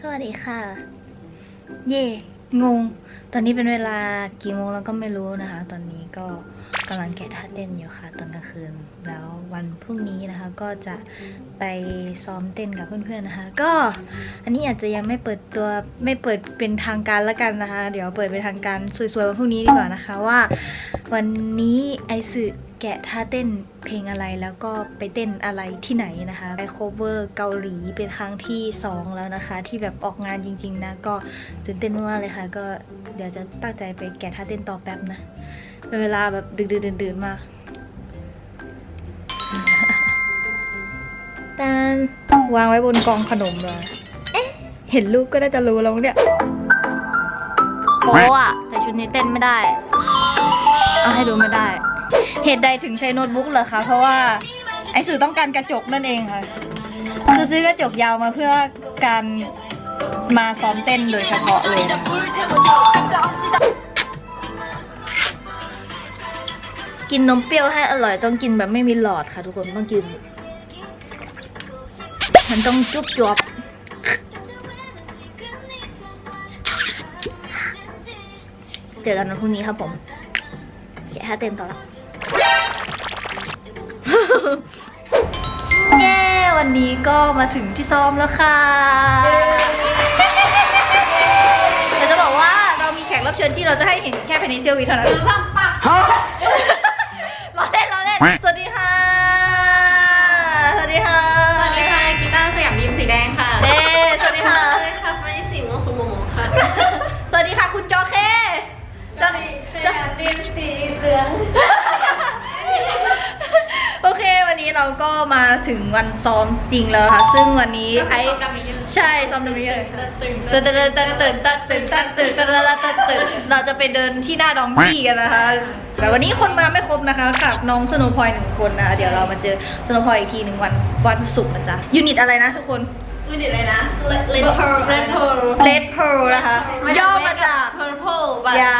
สวัสดีค่ะ เย่งง ตอนนี้เป็นเวลากี่โมงแล้วก็ไม่รู้นะคะ ตอนนี้ก็กำลังแกะท่าเต้นอยู่ค่ะ ตอนกลางคืน แล้ววันพรุ่งนี้นะคะ ก็จะไปซ้อมเต้นกับเพื่อนๆนะคะ ก็อันนี้อาจจะยังไม่เปิดตัวไม่เปิดเป็นทางการแล้วกันนะคะ เดี๋ยวเปิดเป็นทางการสวยๆวันพรุ่งนี้ดีกว่านะคะว่า วันนี้ไอซ์ แกะท่าเต้นเพลงอะไรแล้วก็ไปเต้นอะไรที่ไหนนะคะไป cover เกาหลีเป็นครั้งที่ 2 แล้วนะคะ ที่แบบออกงานจริง ๆ นะ ก็ตื่นเต้นมากๆเลยค่ะ ก็เดี๋ยวจะตั้งใจไปแกะท่าเต้นต่อแป๊บนะเป็นเวลาแบบดึกๆดื่นๆมากตานวางไว้บนกองขนมเลยเอ๊ะ เห็นรูปก็น่าจะรู้แล้วเนี่ยโป๊อะใส่ชุดนี้เต้นไม่ได้ เอาให้ดูไม่ได้ เหตุใดถึงใช้โน้ตบุ๊กเหรอคะ เพราะว่าไอสื่อต้องการกระจกนั่นเองค่ะ คือซื้อกระจกยาวมาเพื่อการมาซ้อมเต้นโดยเฉพาะเลยนะกินนมเปรี้ยวให้อร่อยต้องกินแบบไม่มีหลอดค่ะ ทุกคนต้องกิน มันต้องจุ๊บจวบเจอกันวันพรุ่งนี้ครับผมแกะท่าเต้นต่อละ เย้ วันนี้ก็มาถึงที่ซ้อมแล้วค่ะแต่จะบอกว่าเรามีแขกรับเชิญที่เราจะให้เห็นแค่ภายในเซียววิเท่านั้นรอเล่นรอเล่น สวัสดีค่ะ สวัสดีค่ะ สวัสดีค่ะกีตาร์สยามยิมสีแดงค่ะเย้สวัสดีค่ะสวัสดีค่ะฟ้ายี่สิบว่าคุณโมโมค่ะ สวัสดีค่ะคุณจอเคสวัสดีสยามยิมสีเหลืองโอเควั นนี้เราก็มาถึงวันซ้อมจริงแล้วค่ะ ซึ่งวันนี้ไอ้ดำมีเยอะใช่ซ้อมตรงนี้เลยตื่นตื่นตื่นตื่นตื่นตื่นตื่นตื่นตื่นตื่นตื่นตื่นตื่นเราจะไปเดินที่หน้าดองกี้กันนะคะ แต่วันนี้คนมาไม่ครบนะคะกับน้องสโนว์พอยหนึ่งคนนะคะเดี๋ยวเรามาเจอสโนว์พอยอีกทีหนึ่งวันวันศุกร์นะจ๊ะยูนิตอะไรนะทุกคนไม่ได้เลยนะเลนเพร์ลเลนเพร์ล Red Pearl นะคะย่อมาจากเพร์ลบัตอย่า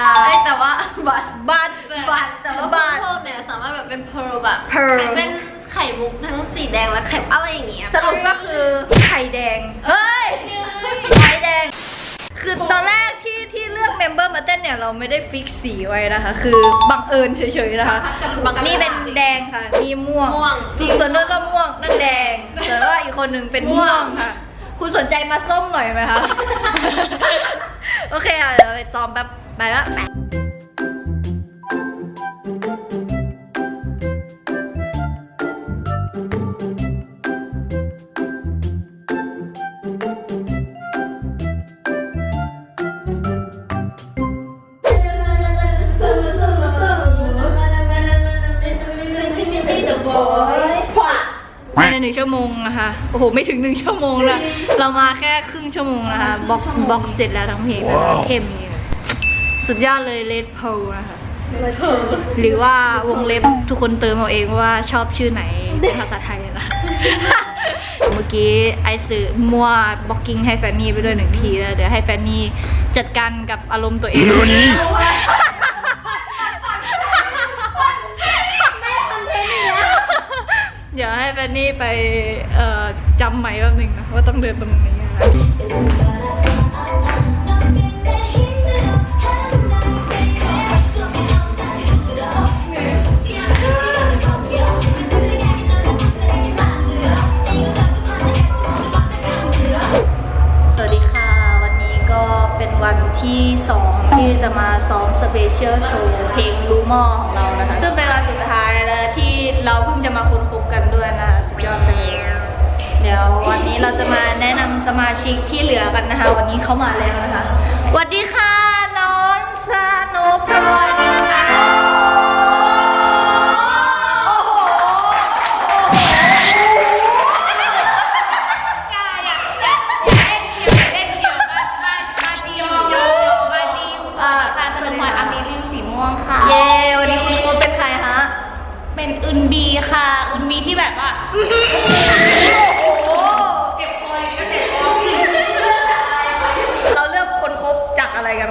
แต่ว่าบัตบัตบัตแต่ว่าบับัตตเนี่ยสามารถแบบเป็นเพร์ลแบบ Pearl เป็น ไข่มุกทั้งสีแดงและไข่อะไรอย่างเงี้ยสรุปก็คือไข่แดงเฮ้ยไข่แดง คือตอนแรกที่ที่เลือกเมมเบอร์มาเต้นเนี่ยเราไม่ได้ฟิกสีไว้นะคะ คือบังเอิญเฉยๆนะคะนี่เป็นแดงค่ะนี่ม่วงม่วงสีส่วนนู้นก็ม่วงนั่นแดงแต่ว่าอีกคนหนึ่งเป็นม่วงค่ะ คุณสนใจมาส้มหน่อยไหมคะ โอเคอะเดี๋ยวไปซ้อมแป๊บไปละ ชั่วโมงนะคะโอ้โหไม่ถึงหนึ่งชั่วโมงนะเรามาแค่ครึ่งชั่วโมงนะคะบล็อกบล็อกเสร็จแล้วทั้งเพลงนะคะเข้มนี่สุดยอดเลยเลดโพนะคะหรือว่าวงเล็บทุกคนเติมเอาเองว่าชอบชื่อไหนภาษาไทยนะเมื่อกี้ไอซื้อมั่วบล็อกกิ้งให้แฟนนี่ไปด้วยหนึ่งทีแล้วเดี๋ยวให้แฟนนี่จัดการกับอารมณ์ตัวเอง เดี๋ยวให้แฟนนี่ไปจำใหม่แป๊บหนึงนะว่าต้องเดินตรงนี้นะคะสวัสดีค่ะ วันนี้ก็เป็นวันที่ 2 ที่จะมาซ้อมสเปเชียลโชว์เพลงรูมอของเรานะคะซึ่งเป็นวัน นี้เราจะมาแนะนำสมาชิกที่เหลือกันนะคะ วันนี้เข้ามาแล้วนะคะสวัสดีค่ะน้องชาโนพ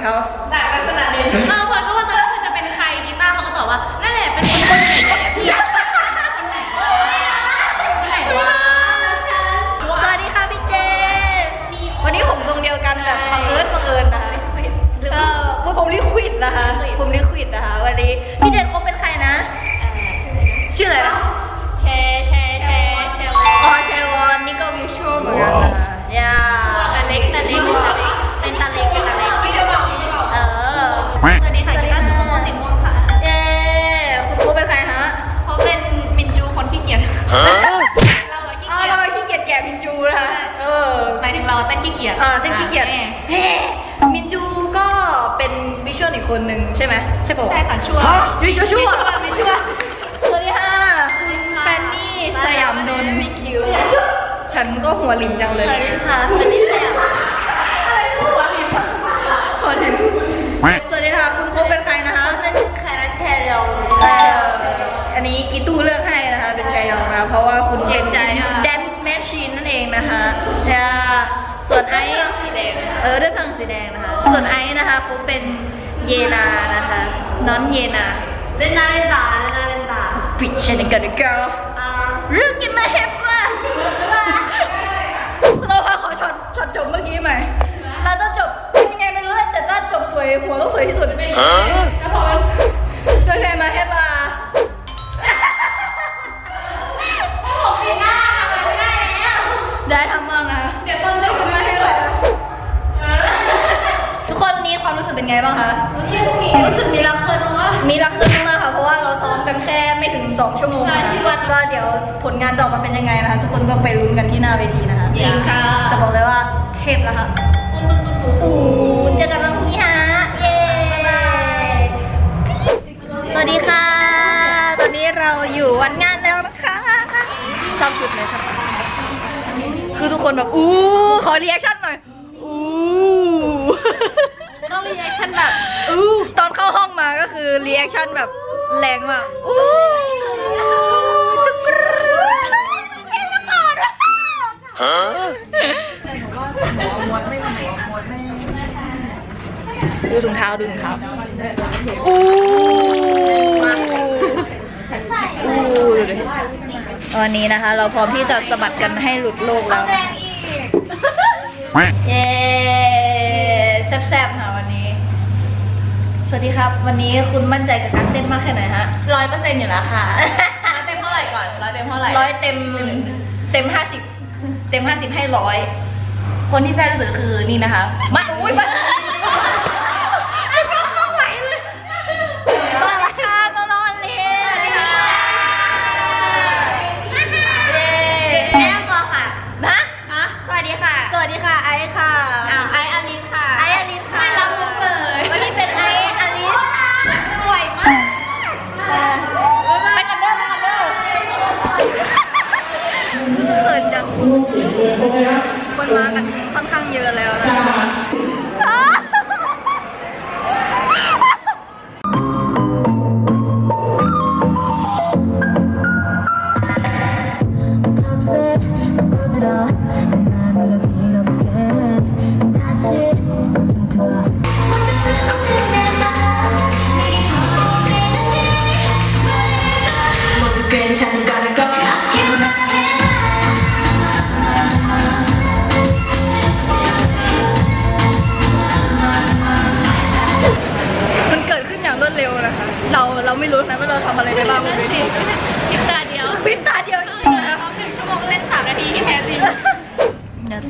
ขาจากลักษณะเด่นเออพลอยก็ว่าตอนแรกอจะเป็นใครกีต้าร์เขาก็ตอบว่า นั่นแหละเป็นคนคนไหนแหละพี่คหนวะคนไหนสวัสดีค่ะพี่เจ วันนี้ผมทรงเดียวกันแบบบังเอิญบังเอิญนะคะเออผมลิควิดนะคะ ผมลิควิดนะคะ วันนี้พี่เจนคบเป็นใครนะ ชื่ออะไรนะ เราอะขี้เกียจเราขี้เกียจแกะพินจูนะคะเออหมายถึงเราเต้นขี้เกียจอ่าเต้นขี้เกียจแน่เฮ้มินจูก็เป็นวิชวลอีกคนหนึ่งใช่ไหมใช่ปะวะใช่ค่ะช่ววิชวลชั่ววิชวลสวัสดีค่ะคุณแฟนนี่สยามนนท์มีคิวฉันก็หัวลินจังเลยสวัสดีค่ะเป็นนิสัยหัวลินสวัสดีค่ะคุณโคบเป็นใครนะคะเป็นใครนะแชร์ยองอันนี้กีตู้เลือกให้ เป็นชายองนะเพราะว่าคุณเก่งใจแดนแมชชีนนั่นเองนะคะอ่าส่วนไอซ์สีแดงเออด้วยพลังสีแดงนะคะ ส่วนไอซ์นะคะเขาเป็นเยนานะคะน้อนเยนาเล่นหน้าเล่นตาเล่นหน้าเล่นตาปิดฉันกันเกิร์ลอ่าเรื่องกินมาเฮฟว่ะสโนว์พาขอช็อตช็อตจบเมื่อกี้ใหม่เราต้องจบเป็นยังไงไม่รู้แหละแต่ถ้าจบสวยหัวต้องสวยที่สุดแล้วพอเจอใครมาเฮฟอะ คนวันนี้ความรู้สึกเป็นไงบ้างคะรู้สึกมีรักเกินว่ามีรักขึ้นมากค่ะ เพราะว่าเราซ้อมกันแค่ไม่ถึง 2 ชั่วโมงนะคะวันก็เดี๋ยวผลงานจะออกมาเป็นยังไงนะคะทุกคนก็ไปลุ้นกันที่หน้าเวทีนะคะจริงค่ะแต่บอกเลยว่าเทพแล้วค่ะปูนเจอกันวันพรุ่งนี้ฮะเย้สวัสดีค่ะ ตอนนี้เราอยู่วันงานแล้วนะคะชอบชุดไหมชอบชุดคือทุกคนแบบอู้ขอรีแอคชั่นหน่อย อู้ ต้อง รีแอคชั่นแบบอู้ตอนเข้าห้องมาก็คือรีแอคชั่นแบบแรงมากอู้จุกรูเจ๊มาก่อนอะดูถุงเท้าดูถุงเท้าอู้อู้ดูดิวันนี้นะคะ เราพร้อมที่จะสะบัดกันให้หลุดโลกแล้วนะเย้ วัสดีครับ วันนี้คุณมั่นใจกับการเต้นมากแค่ไหนฮะร้อยเปอร์เซ็นต์อยู่แล้วค่ะร้อยเต็มเท่าไหร่ก่อนร้อยเต็มเท่าไหร่ร้อยเต็มเต็มห้าสิบเต็มห้าสิบให้ร้อยคนที่ใช่ที่สุดคือนี่นะคะมาอุ้ยมา มากันค่อนข้างเยอะแล้วนะ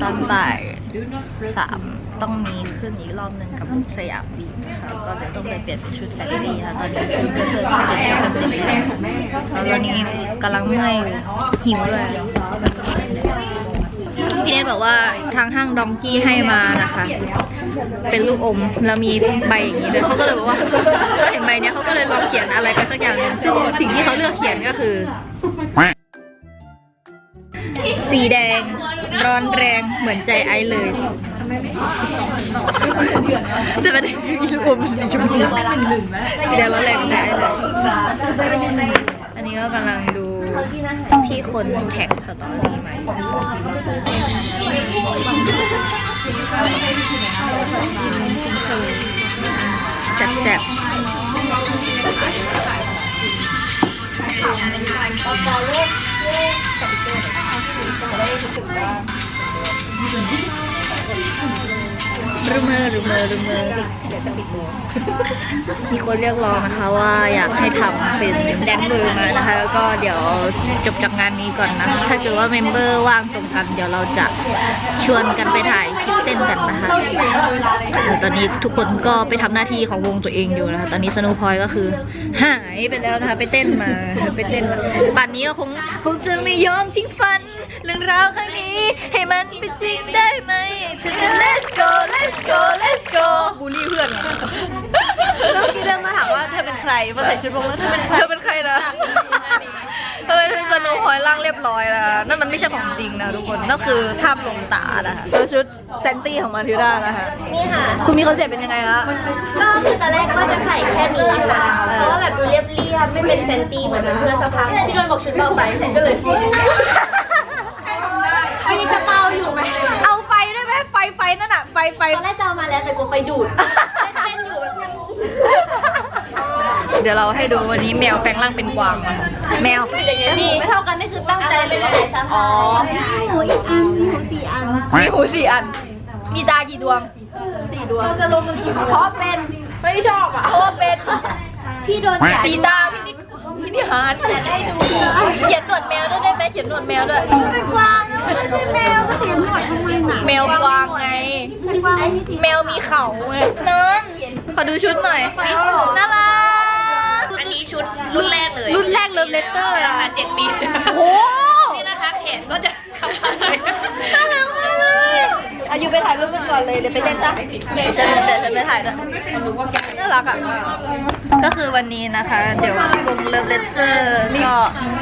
ตอนบ่ายสามต้องมีขึ้นอีกรอบหนึ่งกับสยามวีนะคะก็เดี๋ยวต้องไปเปลี่ยนเป็นชุดแฟชั่นค่ะตอนนี้คือเพื่อนๆก็เปลี่ยนชุดกันเสร็จแล้วแล้วตอนนี้กำลังเมื่อยหิวด้วยพี่เนทบอกว่าทางห้างดองกี้ให้มานะคะ เป็นลูกอมแล้วมีใบอย่างนี้ด้วยเขาก็เลยบอกว่าเขาเห็นใบเนี้ยเขาก็เลยลองเขียนอะไรไปสักอย่างหนึงซึ่งสิ่งที่เขาเลือกเขียนก็คือ สีแดง ร้อนแรงเหมือนใจไอซ์เลย แต่ประเด็นคือลูกอมเป็นสีชมพูสีแดงร้อนแรงเหมือนใจไอซ์เลยอันนี้ก็กำลังดูที่คนแท็กสตอรี่มาอยู่แซ่บๆ รู เมอร์รูเมอร์รูเมอร์มีคนเรียกร้องนะคะว่าอยากให้ทำเป็นแดนเบอร์มานะคะ แล้วก็เดี๋ยวจบจากงานนี้ก่อนนะ ถ้าเกิดว่าเมมเบอร์ว่างตรงกัน เดี๋ยวเราจะชวนกันไปถ่ายคลิปเต้นกันนะคะตอนนี้ทุกคนก็ไปทำหน้าที่ของวงตัวเองอยู่นะคะ ตอนนี้สโนว์พอยก็คือหายไปแล้วนะคะ ไปเต้นมาไปเต้นมาป่านนี้ก็คงคงจะไม่ยอมทิ้งฟันเรื่องราวครั้งนี้ ให้มันเป็นจริงได้ไหมถึงจะ let's go let's go let's go บูลลี่เพื่อนเหรอแล้วที่เดินมาถามว่าเธอเป็นใครมาใส่ชุดวงแล้วเธอเป็นใครเธอเป็นใครนะเธอเป็นสโนว์พอยร่างเรียบร้อยนะนั่นมันไม่ใช่ของจริงนะทุกคนนั่นคือภาพลวงตานะคะแล้วชุดแซนตี้ของมาทิวด้านะคะนี่ค่ะ คุณมีคอนเซ็ปต์เป็นยังไงคะก็คือตอนแรกว่าจะใส่แค่นี้ค่ะเพราะว่าแบบดูเรียบเรียบๆไม่เป็นเซนตีเหมือนเพื่อนสักพักพี่โดนบอกชุดเบาไปก็เลยพูดมีจะเบาอยู่ไหมเอา ไฟด้วยไหมไฟไฟนั่นอะไฟไฟ ตอนแรกจะเอามาแล้วแต่กลัวไฟดูดเต้นอยู่แบบเดี๋ยวเราให้ดูวันนี้แมวแปลงร่างเป็นกวางอะแมว นี่ไม่เท่ากันนี่คือตั้งใจเป็นอะไรซะอ๋อมีหูอีกอันมีหูสี่อันมีหูสี่อัน มีตากี่ดวง สี่ดวงจะลงมันกี่เพราะเป็นไม่ชอบอะเพราะว่าเป็น พี่โดนสีตาพี่นิพี่ นิหารแต่ได้ดูเขียนหนวดแมวด้วยได้ไหมเขียนหนวดแมวด้วยเป็นกวางนะไม่ใช่แมวก็เขียนหนวดทำไมหนาแมวกวางไง เป็นกวางที่จริงแมวมีเขาไงนั่นขอดูชุดหน่อยน่ารักอันนี้ชุดรุ่นแรกเลย รุ่นแรกเลิฟเลเตอร์ราอะคาเจ็ดปีโอ้นี่นะคะแขนก็จะเข้ามาเลยน่ารักมากเลย อายุไปถ่ายรูปกันก่อนเลย เดี๋ยวไปเต้นจ้ะเดี๋ยวฉันเดี๋ยวฉันไปถ่ายนะน่ารักอะ ก็คือวันนี้นะคะ เดี๋ยววงเลิฟเลเตอร์ก็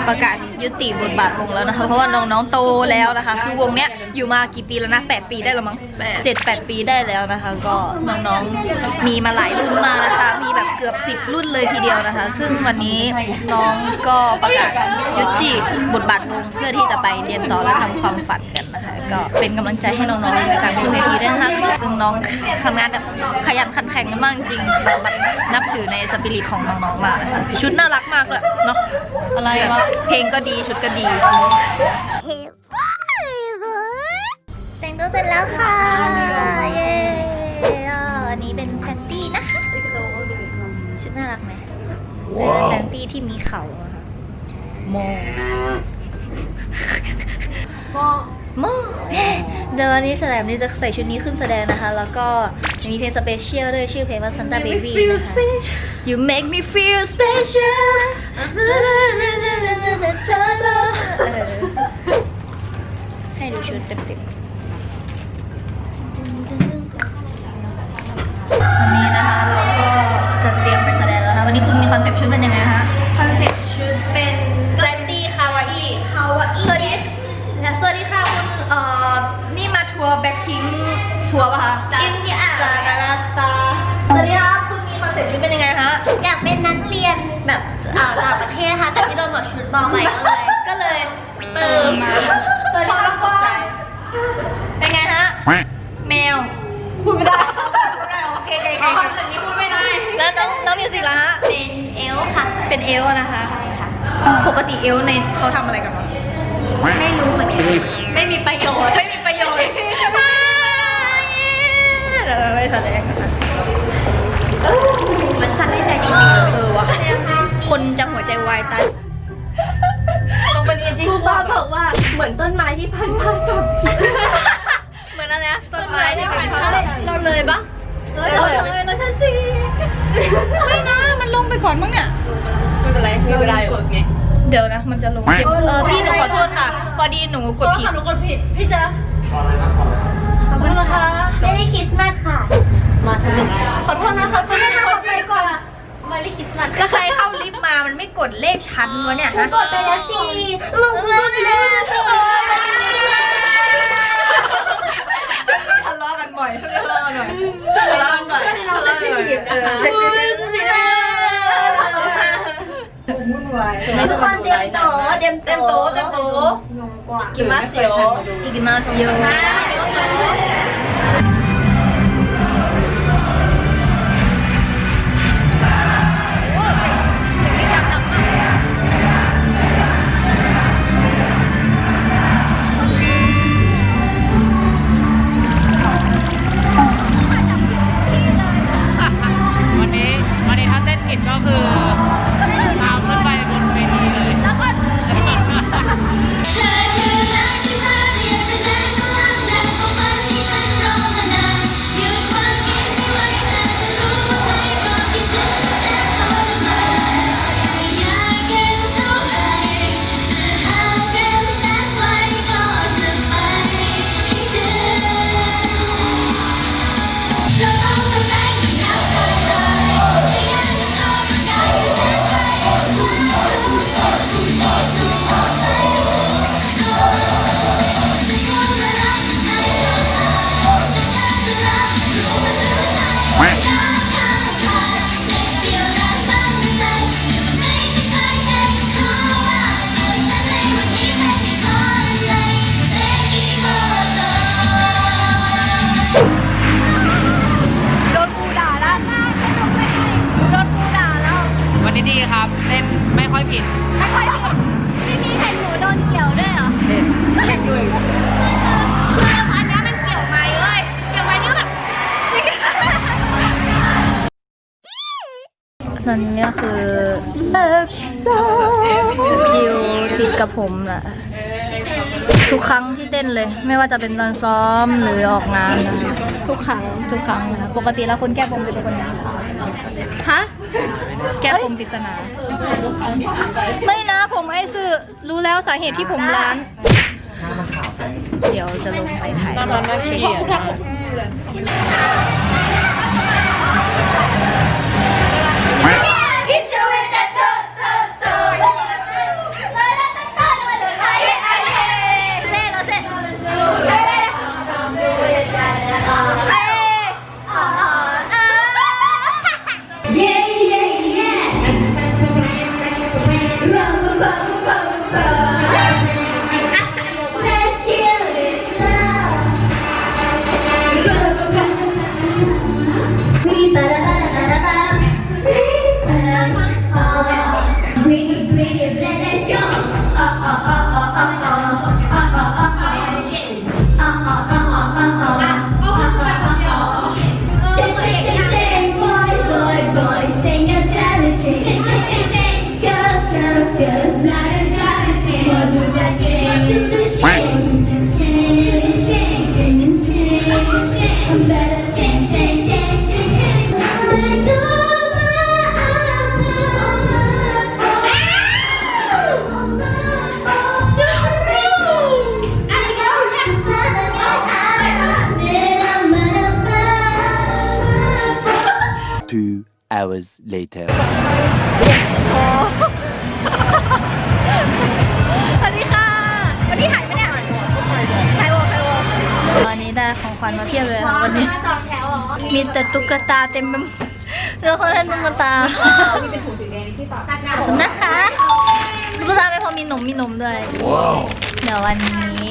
ประกาศยุติบทบาทวงแล้วนะคะ เพราะว่าน้องๆโตแล้วนะคะ คือวงเนี้ยอยู่มากี่ปีแล้วนะแปดปีได้แล้วมั้งเจ็ดแปดปีได้แล้วนะคะ ก็น้องๆมีมาหลายรุ่นมากนะคะ มีแบบเกือบสิบรุ่นเลยทีเดียวนะคะ ซึ่งวันนี้น้องก็ประกาศยุติบทบาทวงเพื่อที่จะไปเรียนต่อและทำความฝันกันนะคะ ก็เป็นกำลังใจให้น้องๆในการขึ้นเวทีด้วยนะคะซึ่งน้องทำงานแบบขยันขันแข็งกันมากจริงเราแบบนับถือในสปิริตของน้องๆมากนะคะชุดน่ารักมากเลยเนาะอะไรวะเพลงก็ดีชุดก็ดีแต่งตัวเสร็จแล้วค่ะเย้อันนี้เป็นแซนตี้นะคะชุดน่ารักไหมเป็นแซนตี้ที่มีเขาอะค่ะโมโมเดี๋ยววันนี้แสดงนี้จะใส่ชุดนี้ขึ้นแสดงนะคะ แล้วก็จะมีเพลงสเปเชียลด้วยชื่อเพลงว่า Santa Baby นะคะ You make me feel special เออให้ดูชุดเต็มๆวันนี้นะคะเราก็จะเตรียมไปแสดงแล้วนะคะวันนี้คุณมีคอนเซ็ปต์ชุดเป็นยังไงคะคอนเซ็ป ทัวร์ป่ะคะอินเดียจาการาตาสวัสดีครับคุณมีคอนเซ็ปต์ชุดเป็นยังไงคะอยากเป็นนักเรียนแบบอ่าต่างประเทศค่ะ แต่พี่โดนบอกชุดเบาไปก็เลยก็เลยเติมมาสวัสดีครับปอนเป็นไงฮะแมวพูดไม่ได้โอเคโอเคคอนเซ็ปต์นี้พูดไม่ได้ แล้วน้องน้องมิวสิกล่ะฮะเป็นเอลค่ะ เป็นเอลฟ์นะคะปกติเอลฟ์ในเขาทำอะไรกันวะไม่รู้เหมือนกันไม่มีประโยชน์ไม่มีประโยชน์ เดี๋ยวเราไปแสดงนะคะมันสั่นให้ใจจริงเออวะคนจะหัวใจวายตายลงไปนี่จริงครูป้าบอกว่าเหมือนต้นไม้ที่พันผ้าสดสีเหมือนอะไรนะต้นไม้ที่เป็นผ้าเราเลยปะเราเลยแล้วฉันสิไม่นะมันลงไปก่อนมั้งเนี่ยไม่เป็นไรไม่เป็นไรกดไงเดี๋ยวนะ มันจะลงเออพี่หนูขอโทษค่ะ พอดีหนูกดผิดหนูกดผิดพี่จ๊ะขอบ คุณนะคะไม่ได้คริสต์มาสค่ะ มาทำอะไรขอโทษนะคะคุณแม่ขอไปก่อนมาได้คริสต์มาสแล้วใครเข้าลิฟต์มามันไม่กดเลขชั้นวะเนี่ยฮะกดไปแล้วสิลุงกดไปแล้วทะเลาะกันบ่อยทะเลาะกันบ่อยทะเลาะกันบ่อยทะเลาะกันบ่อยเออเซ็กซี่เซ็กซี่วุ่นวายทุกคนเตรียมโต๊ะเตรียมโต๊ะเตรียมโต๊ะกิมาเซียวอีก มาซิโออนนี้ก็คือจิวติดกับผมแหละทุกครั้งที่เต้นเลย ไม่ว่าจะเป็นตอนซ้อมหรือออกงานนะคะทุกครั้งทุกครั้งนะคะปกติแล้วคนแก้ปมเป็นคนยังไงฮะแก้ปมปริศนาไม่นะผมไอ้สื่อรู้แล้วสาเหตุที่ผมร้าน เดี๋ยวจะลงไปถ่ายรูปเช็ค hours later. สวัสดีค่ะ วันนี้หายไปเนี่ยหายวงหายวงวันนี้ได้ของขวัญมาเพียบเลยค่ะวันนี้ มีแต่ตุ๊กตาเต็มไปหมดแล้วเขาเล่นตุ๊กตาขอบคุณนะคะตุ๊กตาไม่พอมีนมมีนมด้วย เดี๋ยววันนี้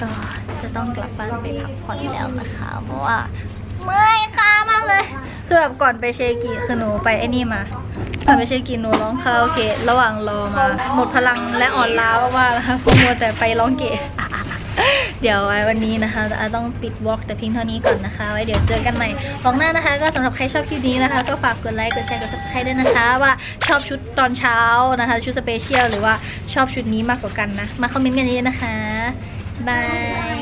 ก็จะต้องกลับบ้านไปพักผ่อนแล้วนะคะ เพราะว่า เมื่อยขามากเลย คือแบบก่อนไปเชกิคือหนูไปไอ้นี่มาก่อนไปเชกิหนูร้องคาราโอเกะระหว่างรอมา หมดพลังและอ่อนล้ามากๆนะคะเพราะมัวแต่ไปร้องเกะเดี๋ยวไว้วันนี้นะคะจะต้องปิดวอล์กแต่เพียงเท่านี้ก่อนนะคะ ไว้เดี๋ยวเจอกันใหม่วอล์กหน้านะคะ ก็สำหรับใครชอบคลิปนี้นะคะ ก็ฝากกดไลค์กดแชร์กด subscribe ด้วยนะคะ ว่าชอบชุดตอนเช้านะคะ ชุดสเปเชียลหรือว่าชอบชุดนี้มากกว่ากันนะ มาคอมเมนต์กันเยอะนะคะบาย